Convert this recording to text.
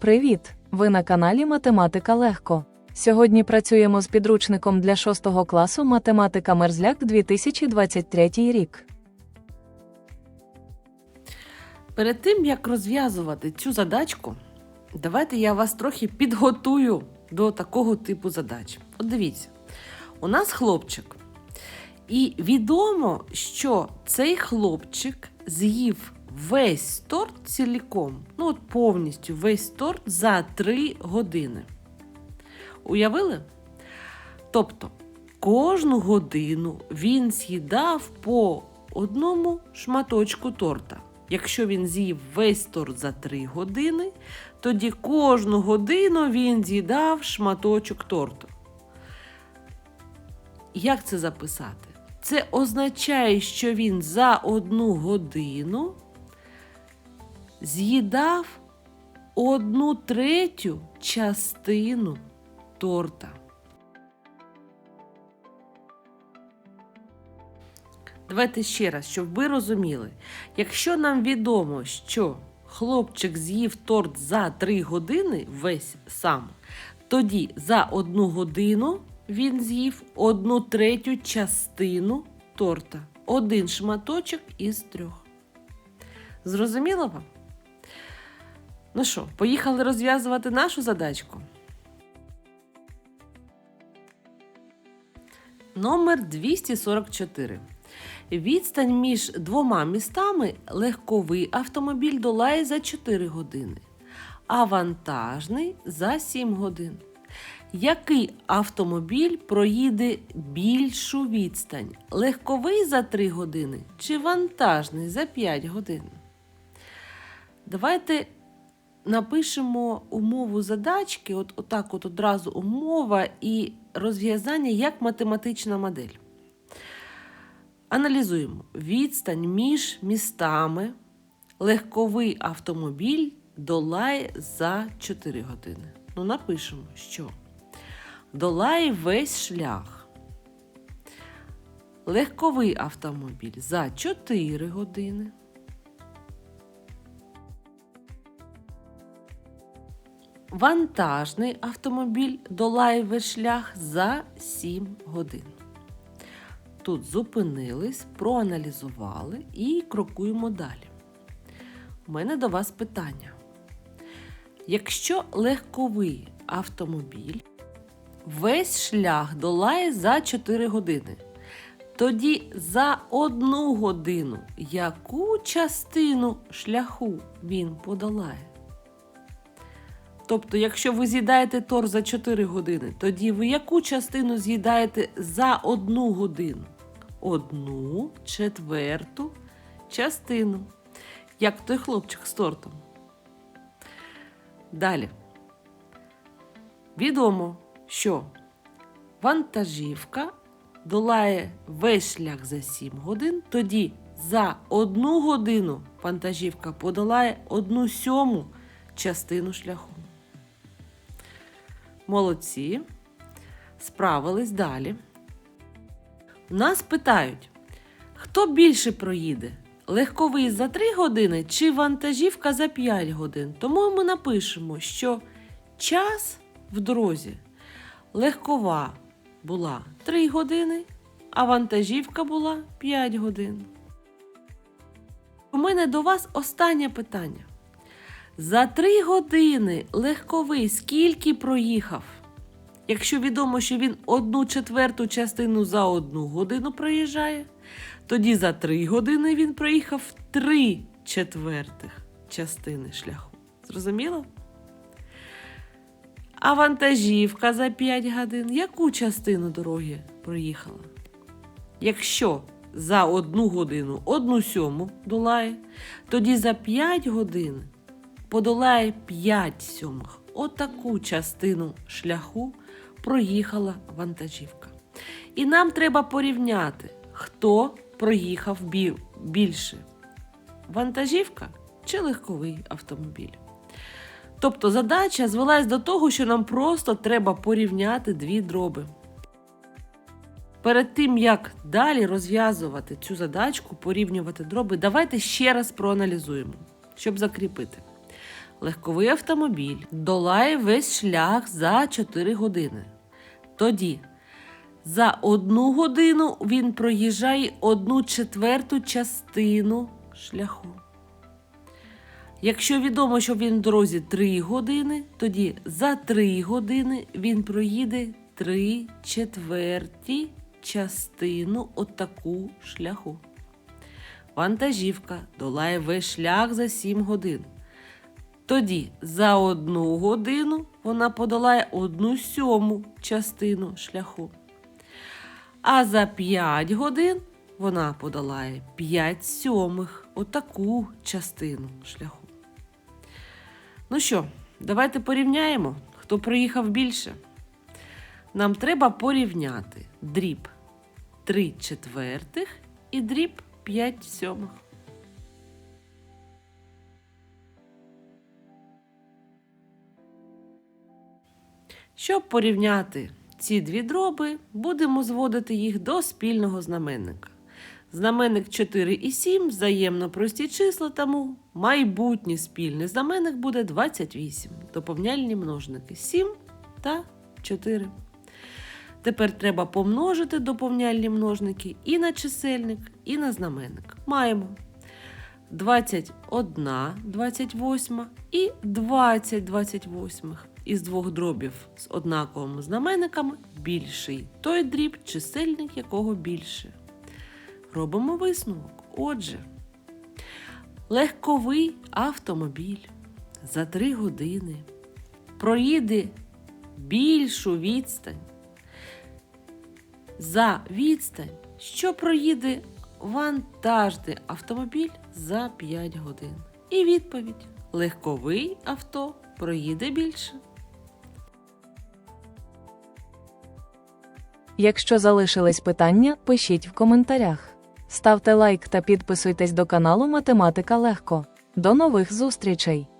Привіт! Ви на каналі Математика Легко. Сьогодні працюємо з підручником для 6 класу Математика Мерзляк 2023 рік. Перед тим, як розв'язувати цю задачку, давайте я вас трохи підготую до такого типу задач. От дивіться, у нас хлопчик. І відомо, що цей хлопчик з'їв весь торт ціліком, ну от повністю весь торт за 3 години. Уявили? Тобто кожну годину він з'їдав по одному шматочку торта. Якщо він з'їв весь торт за 3 години, тоді кожну годину він з'їдав шматочок торту. Як це записати? Це означає, що він за одну годину з'їдав одну третю частину торта. Давайте ще раз, щоб ви розуміли. Якщо нам відомо, що хлопчик з'їв торт за 3 години весь сам, тоді за одну годину він з'їв одну третю частину торта. Один шматочок із трьох. Зрозуміло вам? Ну що, поїхали розв'язувати нашу задачку? Номер 244. Відстань між двома містами легковий автомобіль долає за 4 години, а вантажний за 7 годин. Який автомобіль проїде більшу відстань? Легковий за 3 години чи вантажний за 5 годин? Давайте напишемо умову задачки, от отак от одразу умова і розв'язання як математична модель. Аналізуємо відстань між містами. Легковий автомобіль долає за 4 години. Ну, напишемо, що долає весь шлях. Легковий автомобіль за 4 години. Вантажний автомобіль долає весь шлях за 7 годин. Тут зупинились, проаналізували і крокуємо далі. У мене до вас питання. Якщо легковий автомобіль весь шлях долає за 4 години, тоді за одну годину яку частину шляху він подолає? Тобто, якщо ви з'їдаєте торт за 4 години, тоді ви яку частину з'їдаєте за одну годину? Одну четверту частину. Як той хлопчик з тортом. Далі. Відомо, що вантажівка долає весь шлях за 7 годин, тоді за одну годину вантажівка подолає одну сьому частину шляху. Молодці. Справились далі. Нас питають, хто більше проїде? Легковий за 3 години чи вантажівка за 5 годин? Тому ми напишемо, що час в дорозі легкова була 3 години, а вантажівка була 5 годин. У мене до вас останнє питання. За 3 години легковий скільки проїхав? Якщо відомо, що він одну четверту частину за одну годину проїжджає, тоді за 3 години він проїхав 3 четвертих частини шляху. Зрозуміло? А вантажівка за 5 годин яку частину дороги проїхала? Якщо за одну годину одну сьому долає, тоді за 5 годин подолає 5 сьомих. Отаку частину шляху проїхала вантажівка. І нам треба порівняти, хто проїхав більше: вантажівка чи легковий автомобіль. Тобто задача звелась до того, що нам просто треба порівняти дві дроби. Перед тим, як далі розв'язувати цю задачку, порівнювати дроби, давайте ще раз проаналізуємо, щоб закріпити. Легковий автомобіль долає весь шлях за 4 години. Тоді за одну годину він проїжджає одну четверту частину шляху. Якщо відомо, що він в дорозі 3 години, тоді за 3 години він проїде 3 четверті частину отаку шляху. Вантажівка долає весь шлях за 7 годин. Тоді за одну годину вона подолає одну сьому частину шляху. А за 5 годин вона подолає 5 сьомих отаку частину шляху. Ну що, давайте порівняємо, хто проїхав більше. Нам треба порівняти дріб 3 четвертих і дріб 5 сьомих. Щоб порівняти ці дві дроби, будемо зводити їх до спільного знаменника. Знаменник 4 і 7 взаємно прості числа, тому майбутній спільний знаменник буде 28. Доповняльні множники 7 та 4. Тепер треба помножити доповняльні множники і на чисельник, і на знаменник. Маємо 21 28 і 20 28. Із двох дробів з однаковими знаменниками більший той дріб, чисельник якого більше. Робимо висновок. Отже, легковий автомобіль за 3 години проїде більшу відстань за відстань, що проїде вантажний автомобіль за 5 годин. І відповідь: легковий авто проїде більше. Якщо залишились питання, пишіть в коментарях. Ставте лайк та підписуйтесь до каналу Математика Легко. До нових зустрічей!